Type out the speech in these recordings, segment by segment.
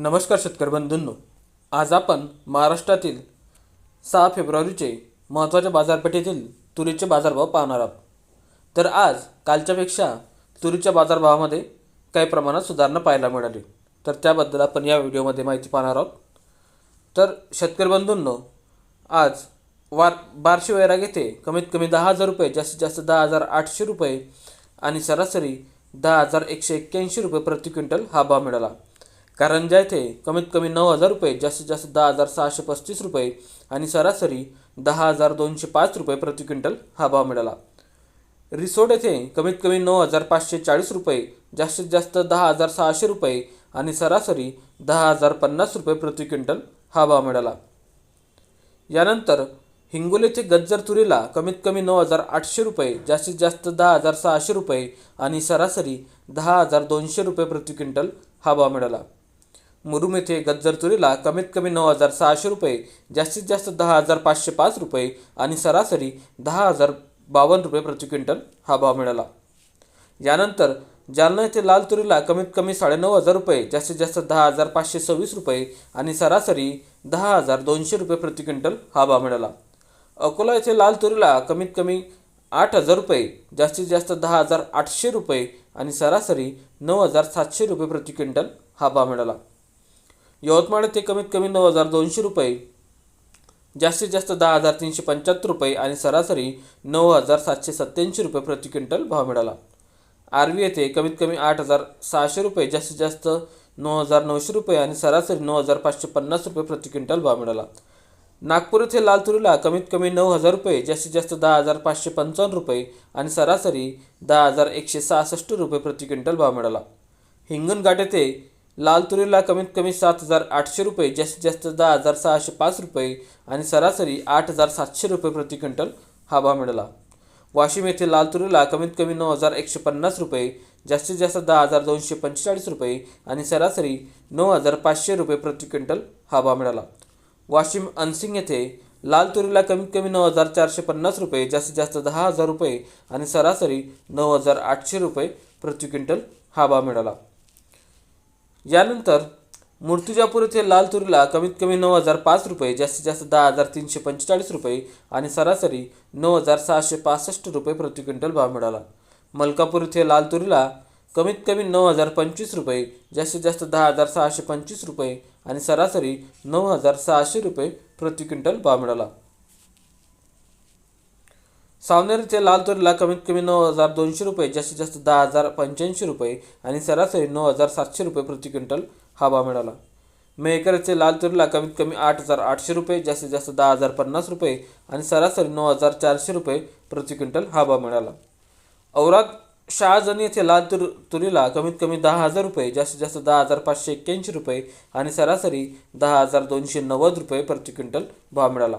नमस्कार शेतकरी बंधूंनो. आज आपण महाराष्ट्रातील सहा फेब्रुवारीचे महत्त्वाच्या बाजारपेठेतील तुरीचे बाजारभाव पाहणार आहोत. तर आज कालच्यापेक्षा तुरीच्या बाजारभावामध्ये काही प्रमाणात सुधारणा पाहायला मिळाली. तर त्याबद्दल आपण या व्हिडिओमध्ये माहिती पाहणार आहोत. तर शेतकरी बंधूंनो आज वार बारशे वैराग येथे कमीत कमी दहा हजार रुपये जास्तीत जास्त दहा हजार आठशे रुपये आणि सरासरी दहा हजार एकशे एक्क्याऐंशी रुपये प्रति क्विंटल हा भाव मिळाला. कारंजा येथे कमीत कमी नऊ हजार रुपये जास्तीत जास्त दहा हजार सहाशे पस्तीस रुपये आणि सरासरी दहा हजार दोनशे पाच रुपये प्रति क्विंटल हा भाव मिळाला. रिसोड येथे कमीत कमी नऊ हजार पाचशे चाळीस रुपये जास्तीत जास्त दहा हजार सहाशे रुपये आणि सरासरी दहा हजार पन्नास रुपये प्रति क्विंटल हा भाव मिळाला. यानंतर हिंगोलीचे गज्जर तुरीला कमीत कमी नऊ हजार आठशे रुपये जास्तीत जास्त दहा हजार सहाशे रुपये आणि सरासरी दहा हजार दोनशे रुपये प्रति क्विंटल हा भाव मिळाला. मुरुम येथे गज्जर तुरीला कमीत कमी नऊ हजार सहाशे रुपये जास्तीत जास्त दहा हजार पाचशे पाच रुपये आणि सरासरी दहा हजार बावन्न रुपये प्रति क्विंटल हा भाव मिळाला. यानंतर जालना येथे लाल तुरीला कमीत कमी साडेनऊ हजार रुपये जास्तीत जास्त दहा हजार पाचशे सव्वीस रुपये आणि सरासरी दहा हजार दोनशे रुपये प्रति क्विंटल हा भाव मिळाला. अकोला येथे लाल तुरीला कमीत कमी आठ हजार रुपये जास्तीत जास्त दहा हजार आठशे रुपये आणि सरासरी नऊ हजार सातशे रुपये प्रति क्विंटल हा भाव मिळाला. यवतमाळ येथे कमीत कमी नऊ हजार दोनशे रुपये जास्तीत जास्त दहा हजार तीनशे पंच्याहत्तर रुपये आणि सरासरी नऊ हजार सातशे सत्त्याऐंशी रुपये प्रति क्विंटल भाव मिळाला. आरवी येथे कमीत कमी आठ हजार सहाशे रुपये जास्तीत जास्त नऊ हजार नऊशे रुपये आणि सरासरी नऊ हजार पाचशे पन्नास रुपये प्रति क्विंटल भाव मिळाला. नागपूर येथे लाल तुरीला कमीत कमी नऊ हजार रुपये जास्तीत जास्त दहा हजार पाचशे पंचावन्न रुपये आणि सरासरी दहा हजार एकशे सहासष्ट रुपये प्रति क्विंटल भाव मिळाला. हिंगणघाट येथे लाल तुरीला कमीत कमी सात हजार आठशे रुपये जास्तीत जास्त दहा हजार सहाशे पाच रुपये आणि सरासरी आठ हजार सातशे रुपये प्रति क्विंटल हा भाव मिळाला. वाशिम येथे लाल तुरीला कमीत कमी नऊ हजार एकशे पन्नास रुपये जास्तीत जास्त दहा हजार दोनशे पंचेचाळीस रुपये आणि सरासरी नऊ हजार पाचशे रुपये प्रति क्विंटल हा भाव मिळाला. वाशिम अनसिंग येथे लाल तुरीला कमीत कमी नऊ हजार चारशे पन्नास रुपये जास्तीत जास्त दहा हजार रुपये आणि सरासरी नऊ हजार आठशे रुपये प्रति क्विंटल हा भाव मिळाला. यानंतर मूर्तिजापूर येथे लाल तुरीला कमीत कमी नऊ हजार पाच रुपये जास्तीत जास्त दहा हजार तीनशे पंचेचाळीस रुपये आणि सरासरी नऊ हजार सहाशे पासष्ट रुपये प्रति क्विंटल भाव मिळाला. मलकापूर येथे लाल तुरीला कमीत कमी नऊ हजार पंचवीस रुपये जास्तीत जास्त दहा हजार सहाशे पंचवीस रुपये आणि सरासरी नऊ हजार सहाशे रुपये प्रति क्विंटल भाव मिळाला. सावनेर ते लाल तुरीला कमीत कमी नऊ हजार दोनशे रुपये जास्तीत जास्त दहा हजार पंच्याऐंशी रुपये आणि सरासरी नऊ हजार सातशे रुपये प्रति क्विंटल हा भाव मिळाला. मेहकरचे लाल तुरीला कमीत कमी आठ हजार आठशे रुपये जास्तीत जास्त दहा हजार पन्नास रुपये आणि सरासरी नऊ हजार चारशे रुपये प्रति क्विंटल हा भाव मिळाला. औराद शहाजनी येथे लाल तुर तुरीला कमीत कमी दहा हजार रुपये जास्तीत जास्त दहा हजार पाचशे एक्क्याऐंशी रुपये आणि सरासरी दहा हजार दोनशे नव्वद रुपये प्रति क्विंटल भाव मिळाला.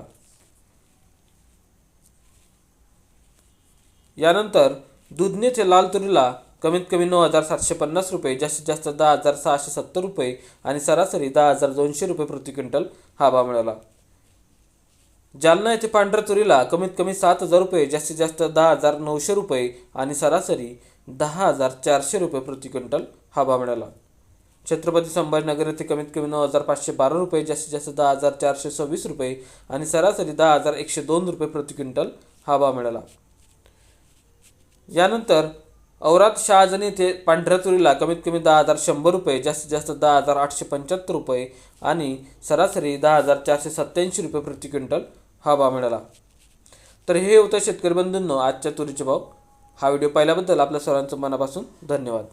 यानंतर दुधनी लाल तुरीला कमीत कमी नऊ हजार सातशे पन्नास रुपये जास्तीत जास्त दहा हजार सहाशे सत्तर रुपये आणि सरासरी दहा हजार दोनशे रुपये प्रति क्विंटल हा भाव मिळाला. जालना येथे पांढऱ्या तुरीला कमीत कमी सात हजार रुपये जास्तीत जास्त दहा हजार नऊशे रुपये आणि सरासरी दहा हजार चारशे रुपये प्रति क्विंटल हा भाव मिळाला. छत्रपती संभाजीनगर येथे कमीत कमी नऊ हजार पाचशे बारा रुपये जास्तीत जास्त दहा हजार चारशे सव्वीस रुपये आणि सरासरी दहा हजार एकशे दोन रुपये प्रति क्विंटल हा भाव मिळाला. यानंतर औरात शहाजन येथे पांढऱ्या तुरीला कमीत कमी दहा हजार शंभर रुपये जास्तीत जास्त दहा हजार आठशे पंच्याहत्तर रुपये आणि सरासरी दहा हजार चारशे सत्त्याऐंशी रुपये प्रति क्विंटल हा भाव मिळाला. तर हे होतं शेतकरी बंधूंनो आजच्या तुरीचे भाव. हा व्हिडिओ पाहिल्याबद्दल आपल्या सर्वांचं मनापासून धन्यवाद.